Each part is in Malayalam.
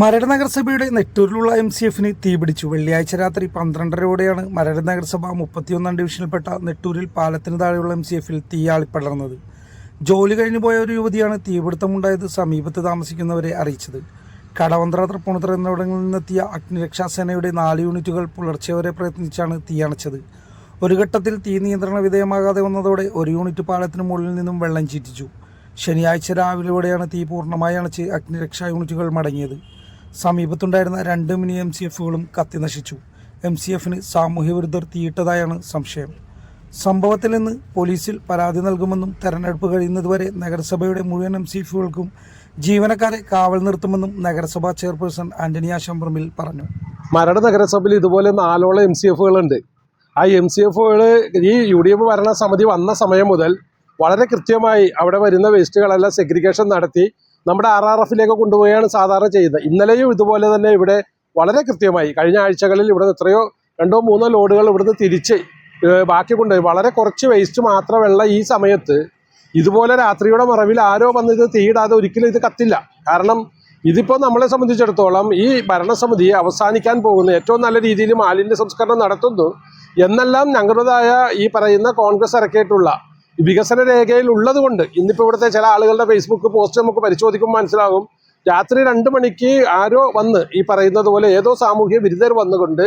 മരട് നഗരസഭയുടെ നെട്ടൂരിലുള്ള എം സി എഫിന് തീപിടിച്ചു വെള്ളിയാഴ്ച രാത്രി പന്ത്രണ്ടരയോടെയാണ് മരട് നഗരസഭ മുപ്പത്തിയൊന്നാം ഡിവിഷനിൽപ്പെട്ട നെട്ടൂരിൽ പാലത്തിന് താഴെയുള്ള എം സി എഫിൽ തീയാളിപ്പടർന്നത് ജോലി കഴിഞ്ഞു പോയ ഒരു യുവതിയാണ് തീപിടുത്തമുണ്ടായത് സമീപത്ത് താമസിക്കുന്നവരെ അറിയിച്ചത്. കടവന്ത്ര തൃപ്പൂണിത്തറ എന്നിവിടങ്ങളിൽ നിന്നെത്തിയ അഗ്നിരക്ഷാസേനയുടെ നാല് യൂണിറ്റുകൾ പുലർച്ചെ വരെ പ്രയത്നിച്ചാണ് തീയണച്ചത് ഒരു ഘട്ടത്തിൽ തീ നിയന്ത്രണ വിധേയമാകാതെ വന്നതോടെ ഒരു യൂണിറ്റ് പാലത്തിന് മുകളിൽ നിന്നും വെള്ളം ചീറ്റിച്ചു. ശനിയാഴ്ച രാവിലെയോടെയാണ് തീ പൂർണമായി അണച്ച് അഗ്നിരക്ഷാ യൂണിറ്റുകൾ മടങ്ങിയത്. സമീപത്തുണ്ടായിരുന്ന രണ്ട് മിനി എം സി എഫുകളും കത്തി നശിച്ചു. എം സി എഫിന് സാമൂഹ്യ വിരുദ്ധർ തീയിട്ടതായാണ് സംശയം. സംഭവത്തിൽ നിന്ന് പോലീസിൽ പരാതി നൽകുമെന്നും തെരഞ്ഞെടുപ്പ് കഴിയുന്നതുവരെ നഗരസഭയുടെ മുഴുവൻ എം സി എഫുകൾക്കും ജീവനക്കാരെ കാവൽ നിർത്തുമെന്നും നഗരസഭാ ചെയർപേഴ്സൺ ആന്റണി ആശംപറമ്പിൽ പറഞ്ഞു. മരട് നഗരസഭയിൽ ഇതുപോലെ നാലോളം എം സി എഫുകളുണ്ട് ആ എം സി എഫുകൾ ഈ യു ഡി എഫ് ഭരണസമിതി വന്ന സമയം മുതൽ വളരെ കൃത്യമായി അവിടെ വരുന്ന വേസ്റ്റുകളെല്ലാം സെഗ്രിഗേഷൻ നടത്തി നമ്മുടെ ആർ ആർ എഫിലേക്ക് കൊണ്ടുപോവുകയാണ് സാധാരണ ചെയ്യുന്നത്. ഇന്നലെയും ഇതുപോലെ തന്നെ ഇവിടെ വളരെ കൃത്യമായി കഴിഞ്ഞ ആഴ്ചകളിൽ ഇവിടെ എത്രയോ രണ്ടോ മൂന്നോ ലോഡുകൾ ഇവിടുന്ന് തിരിച്ച് ബാക്കി കൊണ്ടുപോയി. വളരെ കുറച്ച് വേസ്റ്റ് മാത്രമുള്ള ഈ സമയത്ത് ഇതുപോലെ രാത്രിയുടെ മറവിൽ ആരോ വന്ന് ഇത് തീയിടാതെ ഒരിക്കലും ഇത് കത്തില്ല. കാരണം ഇതിപ്പോൾ നമ്മളെ സംബന്ധിച്ചിടത്തോളം ഈ ഭരണസമിതി അവസാനിക്കാൻ പോകുന്ന ഏറ്റവും നല്ല രീതിയിൽ മാലിന്യ സംസ്കരണം നടത്തുന്നു. എന്നെല്ലാം ഞങ്ങളുടേതായ ഈ പറയുന്ന കോൺഗ്രസ് ഇറക്കിയിട്ടുള്ള വികസന രേഖയിൽ ഉള്ളത് കൊണ്ട് ഇന്നിപ്പോൾ ഇവിടുത്തെ ചില ആളുകളുടെ ഫേസ്ബുക്ക് പോസ്റ്റ് നമുക്ക് പരിശോധിക്കുമ്പോൾ മനസ്സിലാകും. രാത്രി രണ്ട് മണിക്ക് ആരോ വന്ന് ഈ പറയുന്നത് പോലെ ഏതോ സാമൂഹ്യ വിരുദ്ധർ വന്നുകൊണ്ട്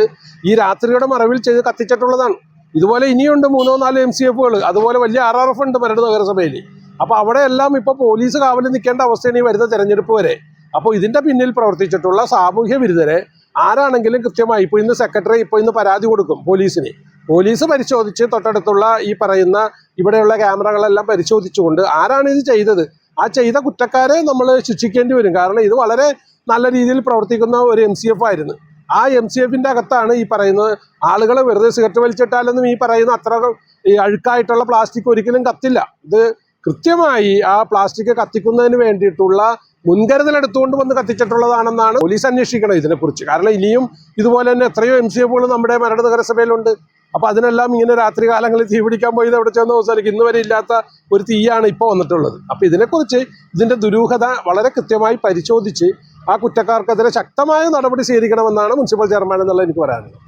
ഈ രാത്രിയുടെ മറവിൽ ചെയ്ത് കത്തിച്ചിട്ടുള്ളതാണ്. ഇതുപോലെ ഇനിയുണ്ട് മൂന്നോ നാലോ എം സി എഫുകൾ അതുപോലെ വലിയ ആർ ആർ എഫ് ഉണ്ട് മരട് നഗരസഭയിൽ. അപ്പോൾ അവിടെയെല്ലാം ഇപ്പോൾ പോലീസ് കാവലിൽ നിൽക്കേണ്ട അവസ്ഥയാണ് ഈ വരുന്ന തെരഞ്ഞെടുപ്പ് വരെ. അപ്പോൾ ഇതിന്റെ പിന്നിൽ പ്രവർത്തിച്ചിട്ടുള്ള സാമൂഹ്യ വിരുദ്ധരെ ആരാണെങ്കിലും കൃത്യമായി ഇപ്പോൾ ഇന്ന് സെക്രട്ടറി ഇപ്പോൾ ഇന്ന് പരാതി കൊടുക്കും പോലീസിന്. പോലീസ് പരിശോധിച്ച് തൊട്ടടുത്തുള്ള ഈ പറയുന്ന ഇവിടെയുള്ള ക്യാമറകളെല്ലാം പരിശോധിച്ചുകൊണ്ട് ആരാണ് ഇത് ചെയ്തത്? ആ ചെയ്ത കുറ്റക്കാരെ നമ്മൾ ശിക്ഷിക്കേണ്ടി വരും. കാരണം ഇത് വളരെ നല്ല രീതിയിൽ പ്രവർത്തിക്കുന്ന ഒരു എം സി എഫ് ആയിരുന്നു. ആ എം സി എഫിന്റെ അകത്താണ് ഈ പറയുന്നത് ആളുകൾ വെറുതെ സിഗരറ്റ് വലിച്ചിട്ടാലൊന്നും ഈ പറയുന്ന അത്ര ഈ അഴുക്കായിട്ടുള്ള പ്ലാസ്റ്റിക് ഒരിക്കലും കത്തില്ല. ഇത് കൃത്യമായി ആ പ്ലാസ്റ്റിക് കത്തിക്കുന്നതിന് വേണ്ടിയിട്ടുള്ള മുൻകരുതൽ എടുത്തുകൊണ്ട് വന്ന് കത്തിച്ചിട്ടുള്ളതാണെന്നാണ് പോലീസ് അന്വേഷിക്കണം ഇതിനെക്കുറിച്ച്. കാരണം ഇനിയും ഇതുപോലെ തന്നെ എത്രയോ എം സി എഫുകൾ നമ്മുടെ മരട് നഗരസഭയിലുണ്ട്. അപ്പോൾ അതിനെല്ലാം ഇങ്ങനെ രാത്രി കാലങ്ങളിൽ തീ പിടിക്കാൻ പോയത് അവിടെ ചെന്ന് അവസാനിക്കും. ഇന്ന് വരെ ഇല്ലാത്ത ഒരു തീയാണ് ഇപ്പോൾ വന്നിട്ടുള്ളത്. അപ്പോൾ ഇതിനെക്കുറിച്ച് ഇതിന്റെ ദുരൂഹത വളരെ കൃത്യമായി പരിശോധിച്ച് ആ കുറ്റക്കാർക്കെതിരെ ശക്തമായ നടപടി സ്വീകരിക്കണമെന്നാണ് മുനിസിപ്പൽ ചെയർമാൻ എന്നുള്ള എനിക്ക് പറയാനുള്ളത്.